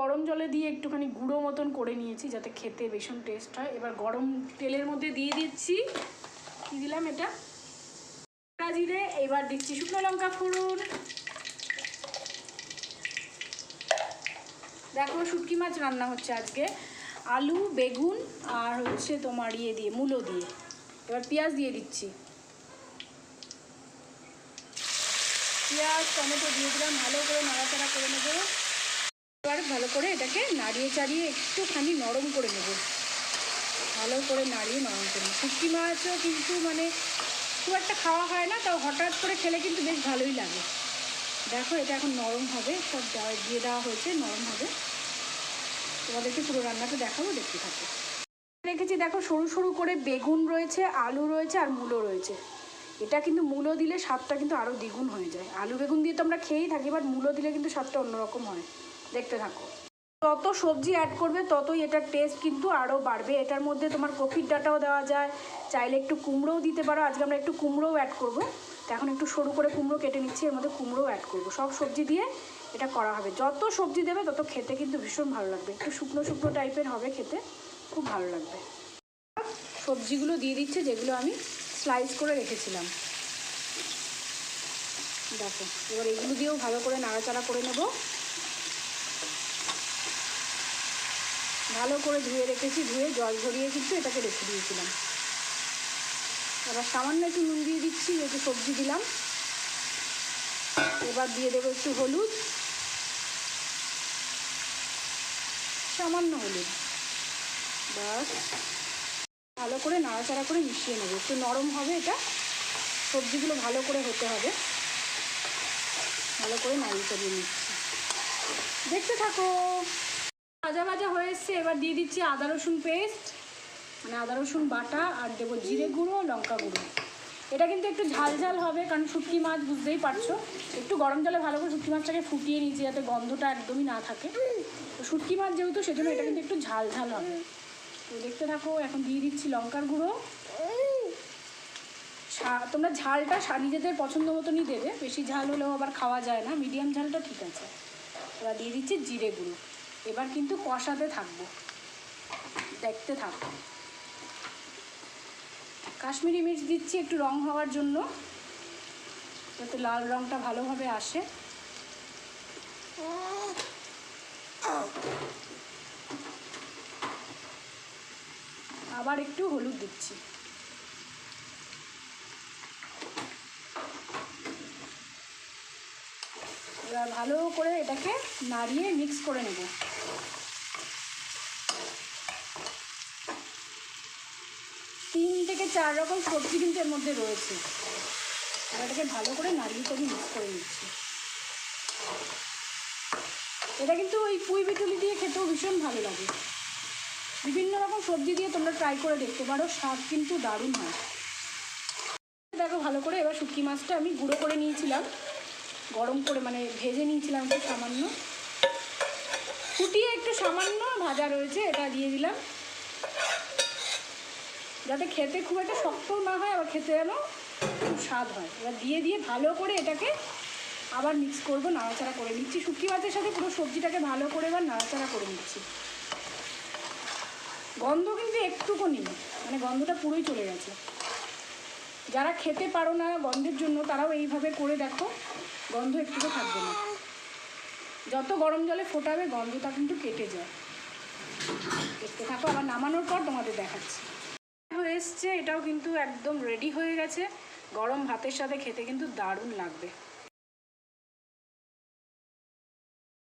গরম জলে দিয়ে একটুখানি গুঁড়ো মতন করে নিয়েছি যাতে খেতে ভীষণ টেস্ট হয়। এবার গরম তেলের মধ্যে দিয়ে দিচ্ছি। কি দিলাম এটা? জিরে, এবার দিচ্ছি শুকনো লঙ্কা ফোড়ন। দেখো শুটকি মাছ রান্না হচ্ছে আজকে। আলু, বেগুন আর হচ্ছে তোমার ইয়ে দিয়ে, মূলো দিয়ে। এবার পেঁয়াজ দিয়ে দিচ্ছি। পেঁয়াজ, টমেটো দিয়ে দিলাম, ভালো করে নাড়াচাড়া করে নেব। এবার ভালো করে এটাকে নাড়িয়ে চাড়িয়ে একটুখানি নরম করে নেব। ভালো করে নাড়িয়ে নরম করে নেব। শুটকি মাছও কিন্তু মানে খুব একটা খাওয়া হয় না, তাও হঠাৎ করে খেলে কিন্তু বেশ ভালোই লাগে। দেখো এটা এখন নরম হবে, সব দেওয়া, দিয়ে দেওয়া হয়েছে, নরম হবে। তোমাদেরকে পুরো রান্নাটা দেখাবো, দেখতে থাকো। রেখেছি দেখো সরু সরু করে বেগুন রয়েছে, আলু রয়েছে আর মূলো রয়েছে। এটা কিন্তু মূলো দিলে স্বাদটা কিন্তু আরও দ্বিগুণ হয়ে যায়। আলু বেগুন দিয়ে তো আমরা খেয়েই থাকি, বাট মূলো দিলে কিন্তু স্বাদটা অন্যরকম হয়। দেখতে থাকো। যত সবজি অ্যাড করবে, ততই এটার টেস্ট কিন্তু আরও বাড়বে। এটার মধ্যে তোমার কফির ডাটাও দেওয়া যায়। চাইলে একটু কুমড়োও দিতে পারো। আজকে আমরা একটু কুমড়োও অ্যাড করব। এখন একটু সরু করে কুমড়ো কেটে নিচ্ছি। এর মধ্যে কুমড়োও অ্যাড করব। সব সবজি দিয়ে এটা করা হবে। যত সবজি দেবে, তত খেতে কিন্তু ভীষণ ভালো লাগবে। একটু শুকনো শুকনো টাইপের হবে খেতে। খুব ভালো লাগবে। সবজিগুলো দিয়ে দিচ্ছে, যেগুলো আমি স্লাইস করে রেখেছিলাম। দেখো, এবার এগুলো দিয়েও ভালো করে নাড়াচাড়া করে নেব। ভালো করে ধুয়ে রেখেছি, ধুয়ে জল ঝরিয়ে কিন্তু এটাকে রেখে দিয়েছিলাম। এবার সামান্য একটু নুন দিয়ে দিচ্ছি যেহেতু সবজি দিলাম। এবার দিয়ে দেবো একটু হলুদ। সামান্য হলুদ। বাস ভালো করে নাড়াচাড়া করে মিশিয়ে নেব। একটু নরম হবে এটা। সবজিগুলো ভালো করে হতে হবে। ভালো করে নাড়িয়ে চাড়িয়ে নিচ্ছি। দেখতে থাকো। ভাজা ভাজা হয়ে এসছে, এবার দিয়ে দিচ্ছি আদা, রসুন পেস্ট মানে আদা, রসুন বাটা, আর দেবো জিরে গুঁড়ো, লঙ্কা গুঁড়ো। এটা কিন্তু একটু ঝাল ঝাল হবে, কারণ শুটকি মাছ বুঝতেই পারছ। একটু গরম জলে ভালো করে শুটকি মাছটাকে ফুটিয়ে নিয়েছি, যাতে গন্ধটা একদমই না থাকে। তো শুটকি মাছ যেহেতু, সেজন্য এটা কিন্তু একটু ঝাল ঝাল হবে। তো দেখতে থাকো, এখন দিয়ে দিচ্ছি লঙ্কার গুঁড়ো। তোমরা ঝালটা নিজেদের পছন্দ মতনই দেবে। বেশি ঝাল হলেও আবার খাওয়া যায় না, মিডিয়াম ঝালটা ঠিক আছে। এবার দিয়ে দিচ্ছি জিরে গুঁড়ো। এবার কিন্তু কষাতে থাকব। দেখতে থাকব কাশ্মীরি মির্চ দিচ্ছি একটু রং হওয়ার জন্য, যাতে লাল রংটা ভালোভাবে আসে। আবার একটু হলুদ দিচ্ছি। এবার ভালো করে এটাকে নাড়িয়ে মিক্স করে নেব। তিন থেকে চার রকম সবজি কিন্তু এর মধ্যে রয়েছে। এটাকে ভালো করে নাড়িয়ে করে মিক্স করে নিচ্ছি। এটা কিন্তু ওই পুঁই বিটুলি দিয়ে খেতেও ভীষণ ভালো লাগে। বিভিন্ন রকম সবজি দিয়ে তোমরা ট্রাই করে দেখতে পারো, স্বাদ কিন্তু দারুণ হয়। দেখো ভালো করে এবার শুটকি মাছটা আমি গুঁড়ো করে নিয়েছিলাম। গরম করে মানে ভেজে নিয়েছিলাম একটু সামান্য। ফুটিয়ে একটু সামান্য ভাজা রয়েছে, এটা দিয়ে দিলাম। যাতে খেতে খুব একটা শক্ত না হয়, আবার খেতে যেন খুব স্বাদ হয়। এবার দিয়ে দিয়ে ভালো করে এটাকে আবার মিক্স করব, নাড়াচাড়া করে নিচ্ছি। শুটকি মাছের সাথে পুরো সবজিটাকে ভালো করে এবার নাড়াচাড়া করে নিচ্ছি। গন্ধ কিন্তু একটুকু নেই মানে গন্ধটা পুরোই চলে গেছে। যারা খেতে পারো না গন্ধের জন্য, তারাও এইভাবে করে দেখো, গন্ধ একটুকু থাকবে না। যত গরম জলে ফোটাবে, গন্ধটা কিন্তু কেটে যায়। দেখতে থাকো, আবার নামানোর পর তোমাদের দেখাচ্ছি। হয়ে এসছে, এটাও কিন্তু একদম রেডি হয়ে গেছে। গরম ভাতের সাথে খেতে কিন্তু দারুণ লাগবে।